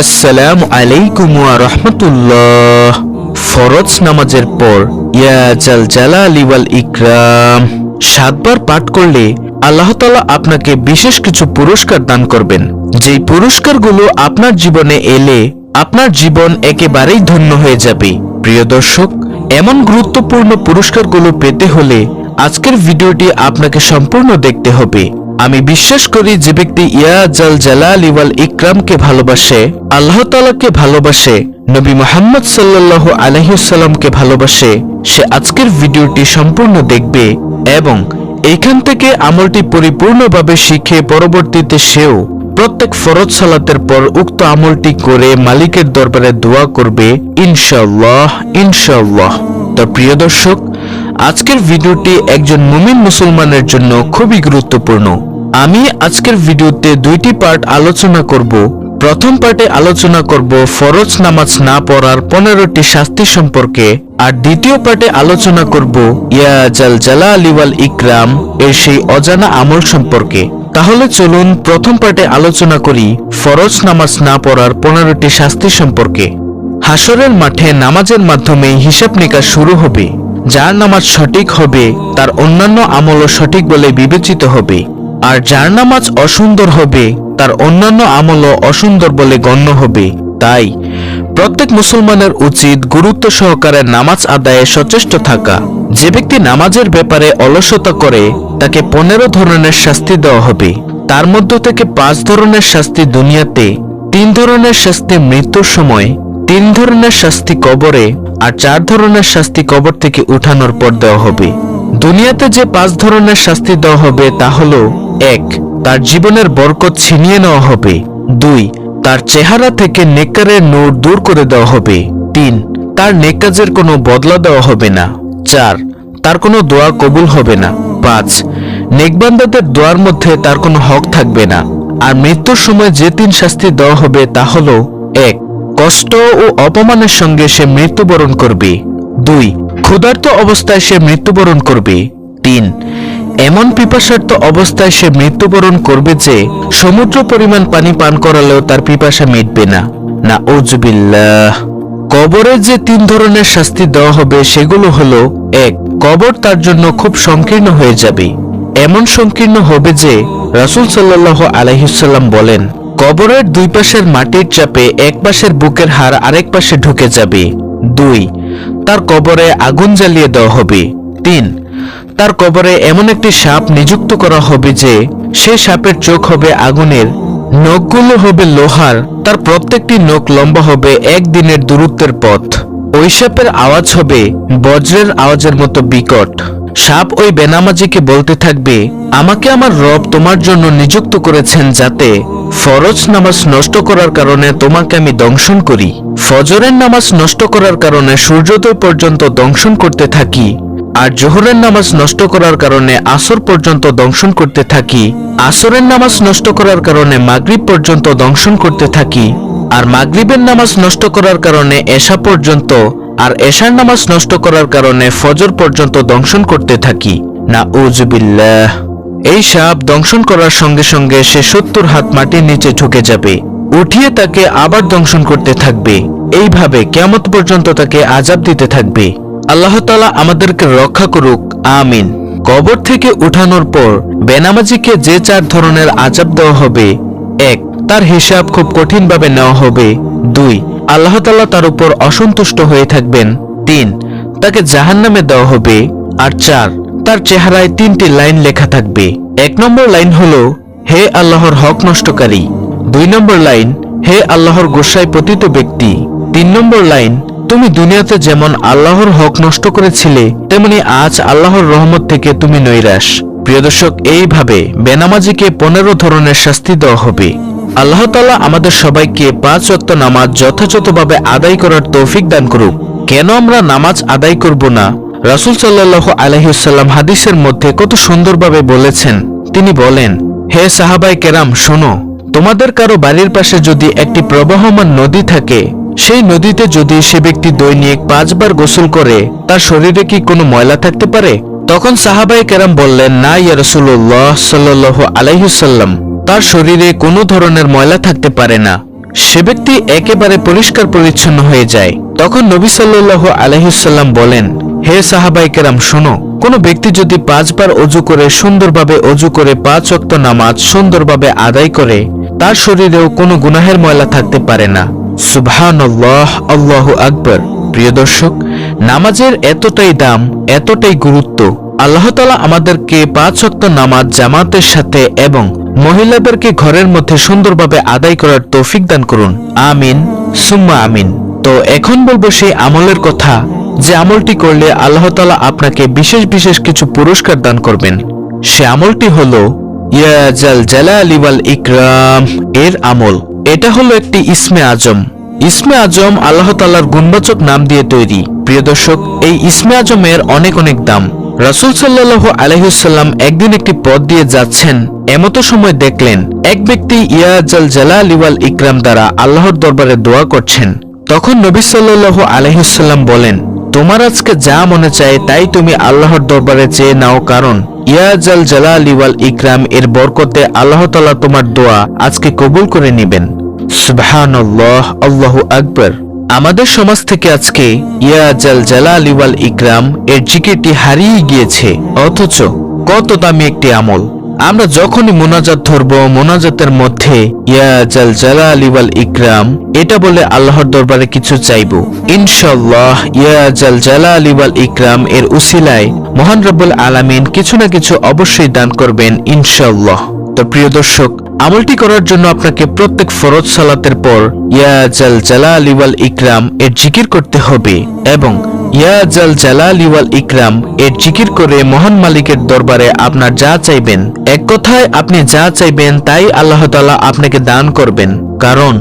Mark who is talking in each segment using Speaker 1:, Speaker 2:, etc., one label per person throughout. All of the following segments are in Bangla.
Speaker 1: আসসালামু আলাইকুম ওয়া রাহমাতুল্লাহ। ফরজ নামাজের পর, ইয়া জাল জালালি ওয়াল ইকরাম। সাতবার পাঠ করলে আল্লাহ তাআলা আপনাকে বিশেষ কিছু পুরস্কার দান করবেন। যেই পুরস্কারগুলো আপনার জীবনে এলে আপনার জীবন একেবারেই ধন্য হয়ে যাবে। প্রিয় দর্শক, এমন গুরুত্বপূর্ণ পুরস্কারগুলো পেতে হলে আজকের ভিডিওটি আপনাকে সম্পূর্ণ দেখতে হবে। আমি বিশ্বাস করি যে ব্যক্তি ইয়া জাল জালাল ইকরামকে ভালোবাসে, আল্লাহ তাআলাকে ভালোবাসে, নবী মোহাম্মদ সাল্লাল্লাহু আলাইহিসাল্লামকে ভালোবাসে, সে আজকের ভিডিওটি সম্পূর্ণ দেখবে এবং এইখান থেকে আমলটি পরিপূর্ণভাবে শিখে পরবর্তীতে সেও প্রত্যেক ফরজ সালাতের পর উক্ত আমলটি করে মালিকের দরবারে দোয়া করবে, ইনশাআল্লাহ ইনশাআল্লাহ। তো প্রিয় দর্শক, আজকের ভিডিওটি একজন মুমিন মুসলমানের জন্য খুবই গুরুত্বপূর্ণ। আমি আজকের ভিডিওতে দুইটি পার্ট আলোচনা করব। প্রথম পার্টে আলোচনা করব ফরজ নামাজ না পড়ার পনেরোটি শাস্তি সম্পর্কে। আর দ্বিতীয় পার্টে আলোচনা করব ইয়া জাল জালা আলিওয়াল ইকরাম এর সেই অজানা আমল সম্পর্কে। তাহলে চলুন প্রথম পার্টে আলোচনা করি ফরজ নামাজ না পড়ার পনেরোটি শাস্তি সম্পর্কে। হাসরের মাঠে নামাজের মাধ্যমে হিসাব নিকাশ শুরু হবে। যার নামাজ সঠিক হবে, তার অন্যান্য আমলও সঠিক বলে বিবেচিত হবে। আর যার নামাজ অসুন্দর হবে, তার অন্যান্য আমলও অসুন্দর বলে গণ্য হবে। তাই, প্রত্যেক মুসলমানের উচিত গুরুত্ব সহকারে নামাজ আদায়ে সচেষ্ট থাকা। যে ব্যক্তি নামাজের ব্যাপারে অলসতা করে, তাকে পনেরো ধরনের শাস্তি দেওয়া হবে। তার মধ্য থেকে পাঁচ ধরনের শাস্তি দুনিয়াতে, তিন ধরনের শাস্তি মৃত্যুর সময়, তিন ধরনের শাস্তি কবরে, আর চার ধরনের শাস্তি কবর থেকে উঠানোর পর দেওয়া হবে। দুনিয়াতে যে পাঁচ ধরনের শাস্তি দেওয়া হবে তা হলো এক, তার জীবনের বরকত ছিনিয়ে নেওয়া হবে। দুই, তার চেহারা থেকে নেকারের নূর দূর করে দেওয়া হবে। তিন, তার নেকাজের কোনো বদলা দেওয়া হবে না। চার, তার কোনো দোয়া কবুল হবে না। পাঁচ নেকবান্দাদের দোয়ার মধ্যে তার কোনো হক থাকবে না। আর মৃত্যুর সময় যে তিন শাস্তি দেওয়া হবে তা হল, এক, কষ্ট ও অপমানের সঙ্গে সে মৃত্যুবরণ করবে। দুই, ক্ষুধার্ত অবস্থায় সে মৃত্যুবরণ করবে। তিন এমন পিপাসার্ত অবস্থায় সে মৃত্যুবরণ করবে যে সমুদ্র পরিমাণ পানি পান করালেও তার পিপাসা মিটবে না। না ওজবিল্লাহ কবরে যে তিন ধরনের শাস্তি দেওয়া হবে, সেগুলো হলো, এক, কবর তার জন্য খুব সংকীর্ণ হয়ে যাবে। এমন সংকীর্ণ হবে যে রাসূল সাল্লাহ আলহিসাল্লাম বলেন, কবরের দুই পাশের মাটির চাপে এক পাশের বুকের হাড় আরেক পাশে ঢুকে যাবে। দুই, তার কবরে আগুন জ্বালিয়ে দেওয়া হবে। তিন তার কবরে এমন একটি সাপ নিযুক্ত করা হবে যে, সে সাপের চোখ হবে আগুনের, নখগুলো হবে লোহার, তার প্রত্যেকটি নখ লম্বা হবে একদিনের দূরত্বের পথ। ওই সাপের আওয়াজ হবে বজ্রের আওয়াজের মতো বিকট। সাপ ওই বেনামাজিকে বলতে থাকবে, আমাকে আমার রব তোমার জন্য নিযুক্ত করেছেন যাতে ফরজ নামাজ নষ্ট করার কারণে তোমাকে আমি দংশন করি। ফজরের নামাজ নষ্ট করার কারণে সূর্যোদয় পর্যন্ত দংশন করতে থাকি। আর জোহরের নামাজ নষ্ট করার কারণে আসর পর্যন্ত দংশন করতে থাকি, আসরের নামাজ নষ্ট করার কারণে মাগরিব পর্যন্ত দংশন করতে থাকি, আর মাগরিবের নামাজ নষ্ট করার কারণে এশা পর্যন্ত, আর এশার নামাজ নষ্ট করার কারণে ফজর পর্যন্ত দংশন করতে থাকি। না উজবিল্লাহ এই সাপ দংশন করার সঙ্গে সঙ্গে সে সত্তর হাত মাটির নিচে ঢুকে যাবে, উঠিয়ে তাকে আবার দংশন করতে থাকবে, এইভাবে কেমত পর্যন্ত তাকে আজাব দিতে থাকবে। আল্লাহ তালা আমাদেরকে রক্ষা করুক, আমিন। কবর থেকে উঠানোর পর বেনামাজিকে যে চার ধরনের আজাব দেওয়া হবে, এক, তার হিসাব খুব কঠিনভাবে নেওয়া হবে। দুই, আল্লাহ তালা তার উপর অসন্তুষ্ট হয়ে থাকবেন। তিন, তাকে জাহান্নামে দেওয়া হবে। আর চার, তার চেহারায় তিনটি লাইন লেখা থাকবে। এক নম্বর লাইন হলো, হে আল্লাহর হক নষ্টকারী। দুই নম্বর লাইন, হে আল্লাহর গোসায় পতিত ব্যক্তি। তিন নম্বর লাইন তুমি দুনিয়াতে যেমন আল্লাহর হক নষ্ট করেছিলে, তেমনি আজ আল্লাহর রহমত থেকে তুমি নৈরাশ। প্রিয় দর্শক, এইভাবে বেনামাজিকে পনেরো ধরনের শাস্তি দেওয়া হবে। আল্লাহ তালা আমাদের সবাইকে পাঁচ ওয়াক্ত নামাজ যথাযথভাবে আদায় করার তৌফিক দান করুক। কেন আমরা নামাজ আদায় করব না? রাসুল সাল্লাহ আলহিসাল্লাম হাদিসের মধ্যে কত সুন্দরভাবে বলেছেন। তিনি বলেন, হে সাহাবাই কেরাম, শোনো, তোমাদের কারও বাড়ির পাশে যদি একটি প্রবাহমান নদী থাকে সেই নদীতে যদি সে ব্যক্তি দৈনিক পাঁচবার গোসল করে, তার শরীরে কি কোনো ময়লা থাকতে পারে? তখন সাহাবাই কেরাম বললেন, না, ইয়া রসুল্লাহ সাল্লাহ আলাইহুসাল্লাম তার শরীরে কোনো ধরনের ময়লা থাকতে পারে না। সে ব্যক্তি একেবারে পরিষ্কার পরিচ্ছন্ন হয়ে যায়। তখন নবী সাল্লাল্লাহু আলহিসাল্লাম বলেন, হে সাহাবাই কেরাম, শোনো, কোনো ব্যক্তি যদি পাঁচবার অজু করে, সুন্দরভাবে অজু করে পাঁচ অক্ত নামাজ সুন্দরভাবে আদায় করে, তার শরীরেও কোনো গুনাহের ময়লা থাকতে পারে না। সুবহানাল্লাহ, আল্লাহু আকবার। প্রিয় দর্শক, নামাজের এতটাই দাম, এতটাই গুরুত্ব, আল্লাহ তালা আমাদেরকে পাঁচ অক্ত নামাজ, জামাতের সাথে এবং মহিলাদেরকে ঘরের মধ্যে সুন্দরভাবে আদায় করার তৌফিক দান করুন। আমিন, সুম্মা আমিন। তো এখন বলব সেই আমলের কথা, যে আমলটি করলে আল্লাহ তালা আপনাকে বিশেষ বিশেষ কিছু পুরস্কার দান করবেন। সে আমলটি হলো, ইয়া জাল জালালি ইকরাম, এর আমল। এটা হলো একটি ইসমে আজম। ইসমে আজম আল্লাহ তাল্লাহর গুণবাচক নাম দিয়ে তৈরি। প্রিয় দর্শক, এই ইসমে আজমের অনেক অনেক দাম। রাসুল সাল্লাহ আলহিসাল্লাম একদিন একটি পথ দিয়ে যাচ্ছেন। এমতো সময় দেখলেন, এক ব্যক্তি ইয়াজাল জালাল ইওয়াল ইকরাম দ্বারা আল্লাহর দরবারে দোয়া করছেন। তখন নবী সাল্লাহ আলহিসাল্লাম বলেন তোমার আজকে যা মনে চায় তাই তুমি আল্লাহর দরবারে চেয়ে নাও, কারণ ইয়াজাল জালাল ইওয়াল ইকরাম, এর বরকতে আল্লাহ তালা তোমার দোয়া আজকে কবুল করে নেবেন। সুবহানাল্লাহ, আল্লাহু আকবার। আমাদের সমাজ থেকে আজকে ইয়াজাল জালাল ইওয়াল ইকরাম, এর জিকিরটি হারিয়ে গিয়েছে, অথচ কত দামি একটি আমল। আমরা যখনই মোনাজাত ধরব, মোনাজাতের মধ্যে ইয়াজাল জালাল ইওয়াল ইকরাম, এটা বলে আল্লাহর দরবারে কিছু চাইব। ইনশাল্লাহ ইয়াজাল জালাল ইওয়াল ইকরাম এর উসিলায় মহান রব্বুল আলামিন কিছু না কিছু অবশ্যই দান করবেন ইনশাল্লাহ তো প্রিয় দর্শক, আমলটি করার জন্য আপনাকে প্রত্যেক ফরজ সালাতের পর, ইয়া জাল জালাল ইওয়াল ইকরাম এর জিকির করতে হবে এবং ইয়া জাল জালাল ইওয়াল ইকরাম, এর জিকির করে মহান মালিকের দরবারে আপনার যা চাইবেন, এক কথায় আপনি যা চাইবেন তাই আল্লাহ তাআলা আপনাকে দান করবেন। কারণ,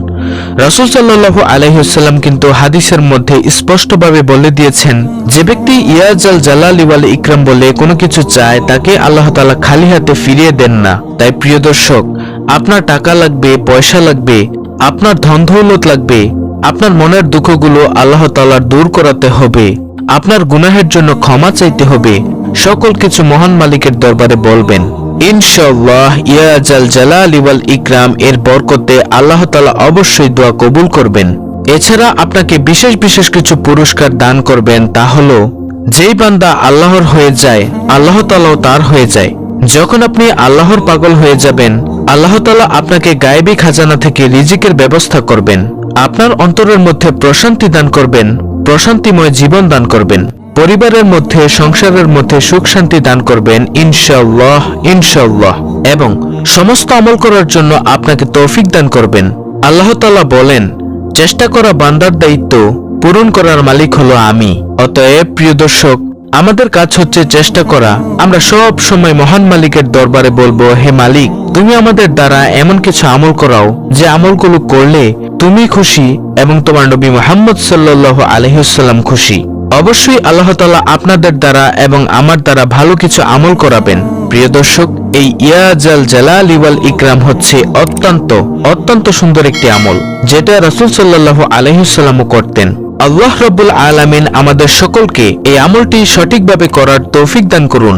Speaker 1: রাসূল সাল্লাল্লাহু আলাইহি কিন্তু হাদিসের মধ্যে স্পষ্টভাবে বলে দিয়েছেন, যে ব্যক্তি ইয়াজাল জালাল ইওয়াল ইকরাম বলে কোনো কিছু চায়, তাকে আল্লাহ তাআলা খালি হাতে ফিরিয়ে দেন না। তাই প্রিয় দর্শক, আপনার টাকা লাগবে, পয়সা লাগবে, আপনার ধন দৌলত লাগবে আপনার মনের দুঃখগুলো আল্লাহ তাআলার দূর করাতে হবে। আপনার গুনাহের জন্য ক্ষমা চাইতে হবে। সকল কিছু মহান মালিকের দরবারে বলবেন ইনশাল্লাহ ইয়াজাল জালাল ইওয়াল ইকরাম। এর বরকতে আল্লাহ তাআলা অবশ্যই দোয়া কবুল করবেন। এছাড়া আপনাকে বিশেষ বিশেষ কিছু পুরস্কার দান করবেন, তা হলো, যেই বান্দা আল্লাহর হয়ে যায়, আল্লাহ তাআলাও তার হয়ে যায়। যখন আপনি আল্লাহর পাগল হয়ে যাবেন আল্লাহ তাআলা আপনাকে গায়েবী খাজানা থেকে রিজিকের ব্যবস্থা করবেন। আপনার অন্তরের মধ্যে প্রশান্তি দান করবেন, প্রশান্তিময় জীবন দান করবেন। পরিবারের মধ্যে, সংসারের মধ্যে সুখ শান্তি দান করবেন ইনশাল্লাহ ইনশাল্লাহ এবং সমস্ত আমল করার জন্য আপনাকে তৌফিক দান করবেন। আল্লাহ তাআলা বলেন, চেষ্টা করা বান্দার দায়িত্ব পূরণ করার মালিক হলো আমি। অতএব, প্রিয় দর্শক আমাদের কাজ হচ্ছে চেষ্টা করা। আমরা সব সময় মহান মালিকের দরবারে বলব, হে মালিক, তুমি আমাদের দ্বারা এমন কিছু আমল করাও, যে আমলগুলো করলে তুমি খুশি এবং তোমার নবী মোহাম্মদ সাল্লাহ আলহিসাল্লাম খুশি। অবশ্যই আল্লাহ তাআলা আপনাদের দ্বারা এবং আমার দ্বারা ভালো কিছু আমল করাবেন। প্রিয় দর্শক, এই ইয়াজাল জালাল ইওয়াল ইকরাম হচ্ছে অত্যন্ত অত্যন্ত সুন্দর একটি আমল, যেটা রাসূল সাল্লাল্লাহু আলাইহি করতেন। আল্লাহ রব্বুল আলামিন আমাদের সকলকে এই আমলটি সঠিকভাবে করার তৌফিক দান করুন।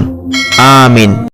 Speaker 1: আমিন।